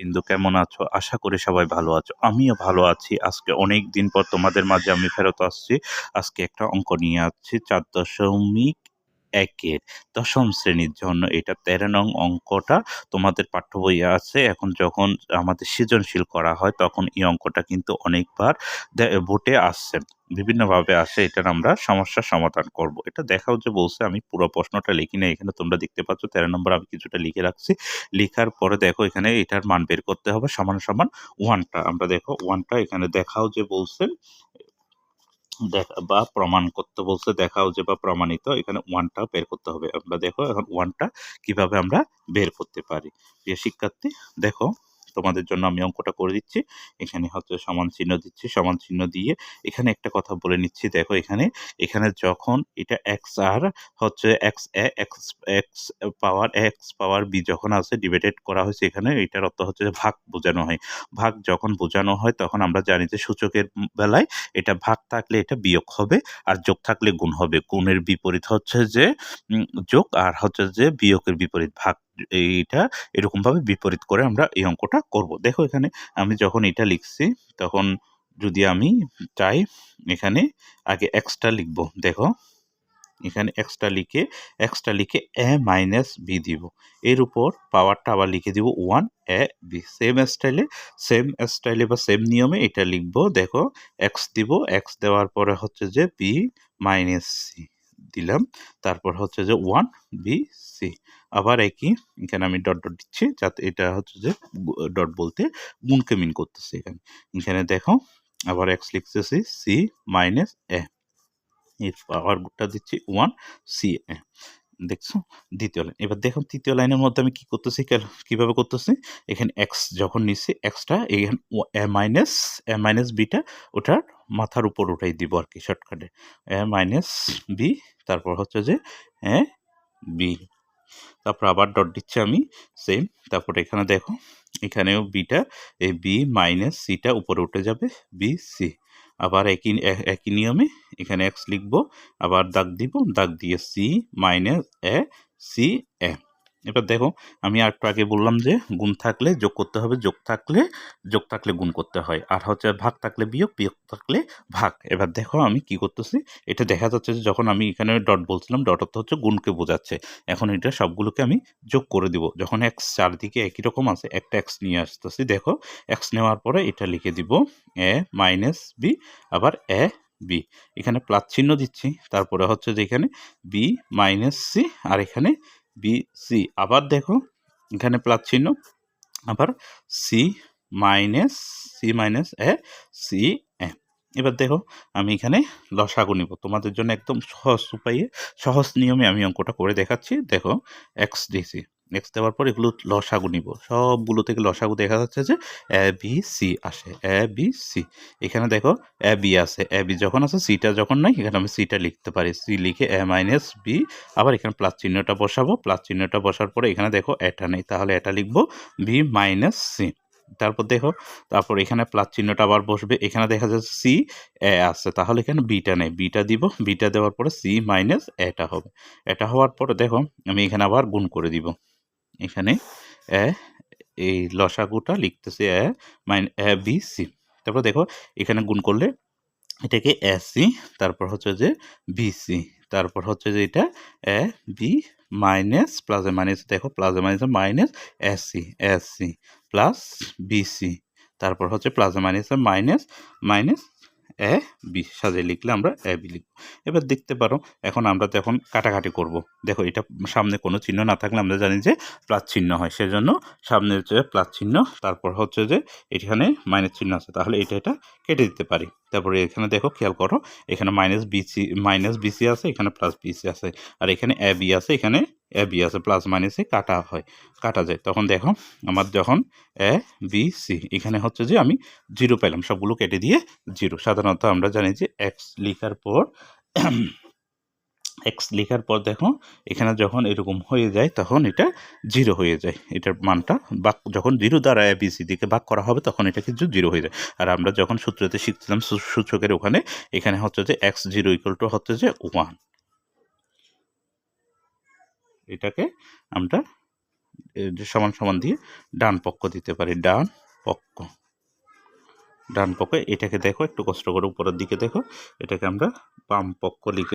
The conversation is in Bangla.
বিন্দু, কেমন আছো? আশা করি সবাই ভালো আছো। আমিও ভালো আছি। আজকে অনেক দিন পর তোমাদের মাঝে আমি ফেরত আসছি। আজকে একটা অঙ্ক নিয়ে আসছি। চার দশমিক একের দশম শ্রেণির জন্য এটা তেরো নং অঙ্কটা তোমাদের পাঠ্য বইয়ে আছে। এখন যখন আমাদের সৃজনশীল করা হয় তখন এই অঙ্কটা কিন্তু অনেকবার ভোটে আসছে। বিভিন্নভাবে আসে, এটার আমরা সমস্যার সমাধান করব। এটা দেখাও যে বলছে, আমি পুরো প্রশ্নটা লিখি না এখানে তোমরা দেখতে পাচ্ছ তেরো নম্বর আমি কিছুটা লিখে রাখছি। লেখার পরে দেখো এখানে এটার মান বের করতে হবে সমান সমান ওয়ানটা। আমরা দেখো ওয়ানটা এখানে দেখাও যে বলছেন দেখা, বা প্রমাণ করতে বলছে, দেখাও যে বা প্রমাণিত, এখানে ওয়ানটা বের করতে হবে। আমরা দেখো এখন ওয়ানটা কীভাবে আমরা বের করতে পারি। প্রিয় শিক্ষার্থী, দেখো তোমাদের জন্য আমি অঙ্কটা করে দিচ্ছি। এখানে হচ্ছে সমান চিহ্ন দিচ্ছি, সমান চিহ্ন দিয়ে এখানে একটা কথা বলে নিচ্ছি। দেখো এখানে এখানে যখন এটা এক্স আর হচ্ছে X A X X power X power B যখন আছে ডিভাইডেড করা হয়েছে এখানে, এটার অর্থ হচ্ছে যে ভাগ বোঝানো হয়। ভাগ যখন বোঝানো হয়, তখন আমরা জানি যে সূচকের বেলায় এটা ভাগ থাকলে এটা বিয়োগ হবে, আর যোগ থাকলে গুণ হবে। গুণের বিপরীত হচ্ছে যে যোগ আর হচ্ছে যে বিয়োগের বিপরীত ভাগ। এইটা এরকমভাবে বিপরীত করে আমরা এই অঙ্কটা করব। দেখো এখানে আমি যখন এটা লিখছি, তখন যদি আমি চাই এখানে আগে এক্সটা লিখব। দেখো, এখানে এক্সটা লিখে এক্সটা লিখে এ মাইনাস বি দিব। এর উপর পাওয়ারটা আবার লিখে দিব ওয়ান এ বি সেম স্টাইলে সেম স্টাইলে বা সেম নিয়মে এটা লিখব। দেখো এক্স দিব এক্স দেওয়ার পরে হচ্ছে যে বি মাইনাস সি দিলাম। তারপর হচ্ছে যে ওয়ান বি সি আবার একই, এখানে আমি ডট ডট দিচ্ছি, যাতে এটা হচ্ছে যে ডট বলতে গুণকে মিন করতেছে এখানে। এখানে দেখো, আবার এক্স লিখতেছি সি মাইনাস এ এর পাওয়ারটা দিচ্ছি ওয়ান সি এ দেখছ? দ্বিতীয় লাইন এবার দেখুন তৃতীয় লাইনের মধ্যে আমি কি করতেছি কীভাবে করতেছি? এখানে এক্স যখন নিচ্ছি এক্সটা এখানে A minus A minus beta ওটার মাথার উপর উঠাই দিব আর কি শর্টকাটে এ মাইনাস বি তারপর হচ্ছে যে, এ বি তারপর আবার ডট দিচ্ছি আমি সেম তারপর এখানে দেখো, এখানেও বিটা এই বি মাইনাস সিটা উপরে উঠে যাবে বি সি আবার একই একই নিয়মে এখানে এক্স লিখব, আবার দাগ দিব, দাগ দিয়ে C minus A C A এবার দেখো, আমি আর একটু আগে বললাম যে গুণ থাকলে যোগ করতে হবে, যোগ থাকলে যোগ থাকলে গুণ করতে হয়। আর হচ্ছে ভাগ থাকলে বিয়োগ বিয়োগ থাকলে ভাগ। এবার দেখো আমি কি করতেছি, এটা দেখা যাচ্ছে যে যখন আমি এখানে ডট বলছিলাম ডট অর্থ হচ্ছে গুণকে বোঝাচ্ছে। এখন এটা সবগুলোকে আমি যোগ করে দিব। যখন এক্স চারদিকে একই রকম আছে, একটা এক্স নিয়ে আসতেছি, দেখো এক্স নেওয়ার পরে এটা লিখে দিব এ মাইনাস বি আবার এ বি এখানে প্লাস চিহ্ন দিচ্ছি, তারপরে হচ্ছে যে এখানে বি মাইনাস সি আর এখানে বি সি আবার দেখো, এখানে প্লাস চিহ্ন, আবার C minus C minus A C A এবার দেখো, আমি এখানে লসাগু নিব। তোমাদের জন্য একদম সহজ উপায়ে, সহজ নিয়মে আমি অঙ্কটা করে দেখাচ্ছি। দেখো এক্স ডিসি নেক্সট দেওয়ার পর এগুলো লসাগু নিব। সবগুলো থেকে লসাগু দেখা যাচ্ছে যে এ বি সি আসে। এ বি সি এখানে দেখো এ বি আছে। এ বি যখন আছে সিটা যখন নাই, এখানে আমি সিটা লিখতে পারি। সি লিখে এ মাইনাস বি আবার এখানে প্লাস চিহ্নটা বসাবো। প্লাস চিহ্নটা বসার পরে এখানে দেখো এটা নেই। তাহলে এটা লিখব বি মাইনাস সি তারপর দেখো, তারপর এখানে প্লাস চিহ্নটা আবার বসবে। এখানে দেখা যাচ্ছে সি এ আছে। তাহলে এখানে বিটা নেই। বিটা দিব। বিটা দেওয়ার পরে সি মাইনাস এটা হবে। এটা হওয়ার পরে দেখো, আমি এখানে আবার গুণ করে দিব। এখানে এ, এই লসাগুটা লিখতেছি এ, মাইন এ, বি, সি। তারপর দেখো, এখানে গুণ করলে এটাকে এ, সি, তারপর হচ্ছে যে বি, সি। তারপর হচ্ছে যে এটা এ, বি মাইনাস প্লাসে মাইনাস, দেখো, প্লাসে minus minus S S plus B C তারপর হচ্ছে প্লাসে মাইনাসে মাইনাস মাইনাস এ বি সাজিয়ে লিখলে আমরা এ বি লিখব। এবার দেখতে পারো, এখন আমরা তো এখন কাটাকাটি করব। দেখো, এটা সামনে কোনো চিহ্ন না থাকলে আমরা জানি যে প্লাস চিহ্ন হয়, সেজন্য সামনে হচ্ছে প্লাস চিহ্ন, তারপর হচ্ছে যে এখানে মাইনাস চিহ্ন আছে, তাহলে এটা এটা কেটে দিতে পারি। তারপরে এখানে দেখো, খেয়াল করো, এখানে মাইনাস বিসি মাইনাস বিসি আছে, এখানে প্লাস বিসি আছে। আর এখানে এ বি আছে, এখানে এ বি আছে প্লাস মাইনাসে কাটা হয়, কাটা যায়। তখন দেখো, আমার যখন এ বি সি এখানে হচ্ছে যে আমি জিরো পেলাম, সবগুলো কেটে দিয়ে জিরো সাধারণত আমরা জানি যে এক্স লিখার পর এক্স লেখার পর দেখো, এখানে যখন এরকম হয়ে যায়, তখন এটা জিরো হয়ে যায়। এটার মানটা বাক, যখন জিরো দ্বারা এ বিসি দিকে বাক করা হবে, তখন এটা কিন্তু জিরো হয়ে যায়। আর আমরা যখন সূত্রতে শিখছিলাম সূচকের ওখানে, এখানে হচ্ছে যে এক্স জিরো ইকুয়াল টু হচ্ছে যে ওয়ান এটাকে আমরা সমান সমান দিয়ে ডান পক্ষ দিতে পারি, ডান পক্ষ। ডান পক্ষ, এটাকে দেখো, একটু কষ্ট করে উপরের দিকে দেখো, এটাকে আমরা বাম পক্ষ লিখে